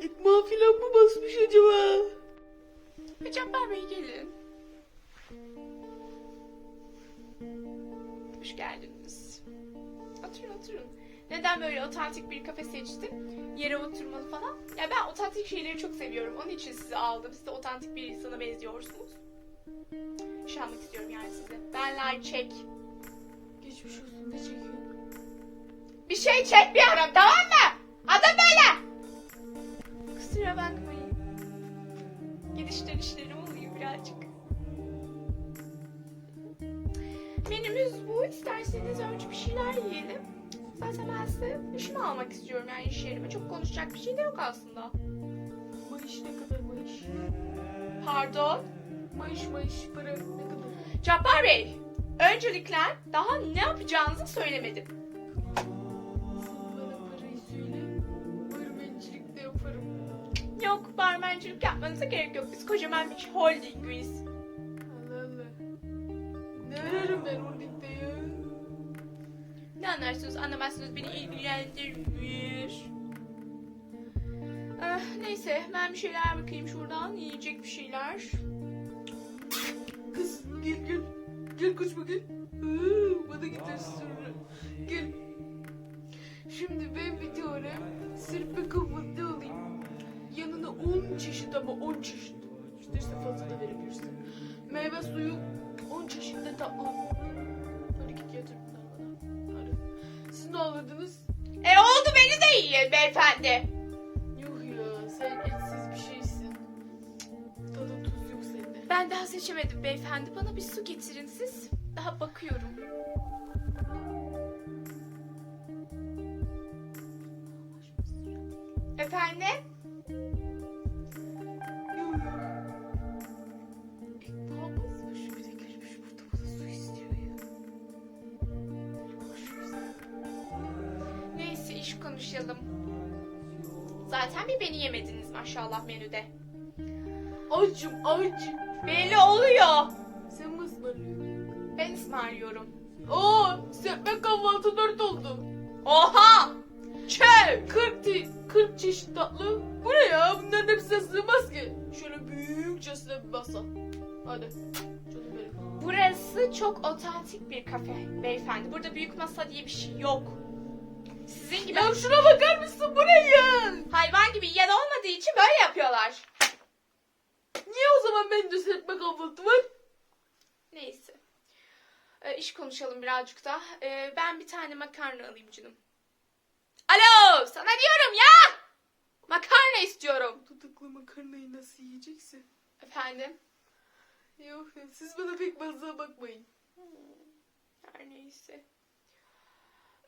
Ekmek mi basmış acaba? Cabbar Bey gelin. Hoş geldiniz. Oturun oturun. Neden böyle otantik bir kafe seçtim? Yere oturmalı falan. Ya ben otantik şeyleri çok seviyorum. Onun için sizi aldım. Siz de otantik bir insana benziyorsunuz. Almak istiyorum yani size. Ben like çek. Geçmiş olsun ne çekiyorsun? Bir şey çekmiyorum tamam mı? Adım böyle. Kusura bakmayın. Gidiş dönüşlerim oluyor birazcık. Menümüz bu. İsterseniz önce bir şeyler yiyelim. Zaten ben size işimi almak istiyorum yani iş yerime. Çok konuşacak bir şey de yok aslında. Mayış ne kadar mayış? Pardon. Mayış mayış para ne kadar? Cabbar Bey. Öncelikle daha ne yapacağınızı söylemedim. Yok barmencilik yapmanıza gerek yok. Biz kocaman bir holdingiz. Allah Allah. Ne ararım ben holdingde ya? Ne anlarsınız anlamazsınız beni ilgilendirmiyor. Ah, neyse ben bir şeyler bakayım şuradan yiyecek bir şeyler. Kız gel gel. Gel gel. Aa, Bana gidersin da verebilirsin. Meyve suyu 10 çeşit tatlı. Hadi git getir bunları. Siz ne alırdınız? E oldu beni de yiyin beyefendi. Yok ya sen etsiz bir şeysin. Tadı tuz yok sende. Ben daha seçemedim beyefendi. Bana bir su getirin siz. Daha bakıyorum. Efendim? Konuşalım. Zaten bir beni yemediniz maşallah menüde. Acım acım. Belli oluyor. Sen mi ısmarlıyorsun? Ben ısmarlıyorum. Aa, serpme kahvaltı dört oldu. Oha! Çöp! 40, ti- 40 çeşit tatlı. Bu ne ya? Bunların hepsine sığmaz ki. Şöyle büyükçesine bir basa. Hadi. Canım benim. Burası çok otantik bir kafe beyefendi. Burada büyük masa diye bir şey yok. Sizin gibi Ya şuna bakar mısın? Bu ne ya? hayvan gibi yiyen olmadığı için böyle yapıyorlar. Niye o zaman bence serpme kahvaltı var? Neyse. Ee, iş konuşalım birazcık da. Ee, ben bir tane makarna alayım canım. Alo! Sana diyorum ya! Makarna istiyorum. Tutuklu makarnayı nasıl yiyecekse. Efendim? Yok siz bana pek fazla bakmayın. Her neyse.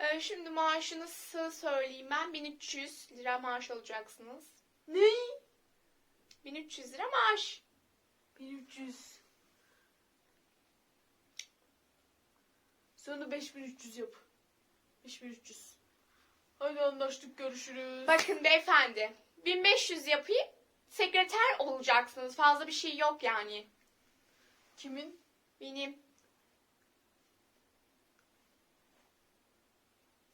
Ee, şimdi maaşınızı söyleyeyim ben. 1300 lira maaş alacaksınız. Ne? 1300 lira maaş. 1300. Sonra 5300 yap. 5300. Hadi anlaştık görüşürüz. Bakın beyefendi. 1500 yapayım. Sekreter olacaksınız. Fazla bir şey yok yani. Kimin? Benim.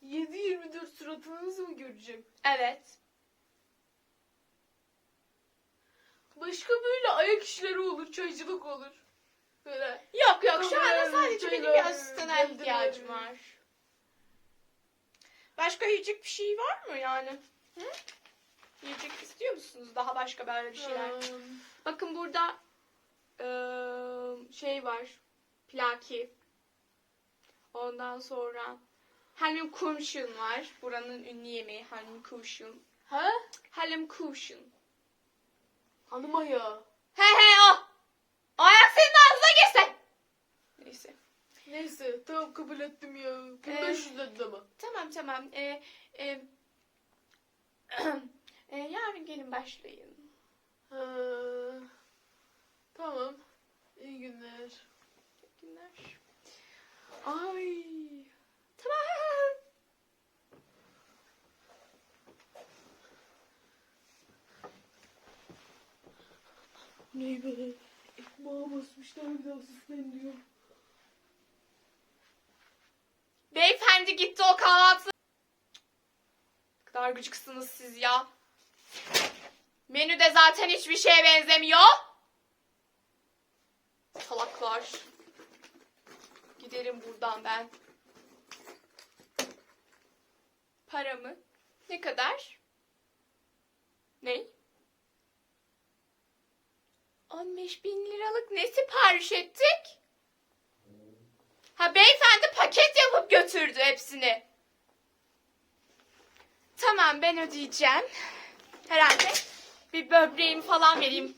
7-24 suratınızı mı göreceğim? Evet. Başka böyle ayak işleri olur, çaycılık olur. Böyle. Yok yok şu anda sadece benim bir asistana ihtiyacım var. Başka yiyecek bir şey var mı yani? Hı? Yiyecek istiyor musunuz? Daha başka böyle bir şeyler. Hmm, Bakın burada eee, şey var. Plaki. Ondan sonra Halim Kumşun var. Buranın ünlü yemeği Halim Kumşun. Ha? Halim Kumşun. Hanım ayağı. He he o. O ayak senin ağzına girsin. Neyse. Neyse tamam kabul ettim ya. Bu Ee, 500 dedi ama. Tamam tamam. Ee, e, e, yarın gelin başlayın. Ha, tamam. İyi günler. İyi günler. Ay. Tamam. Ne be? Bir de asistan diyor. Beyefendi gitti o kahvaltı. Ne kadar gıcıksınız siz ya. Menüde zaten hiçbir şeye benzemiyor. Salaklar. Giderim buradan ben. Paramı? Ne kadar? Ne? 15 bin liralık ne sipariş ettik? Ha beyefendi paket yapıp götürdü hepsini. Tamam ben ödeyeceğim. Herhalde bir böbreğimi falan vereyim.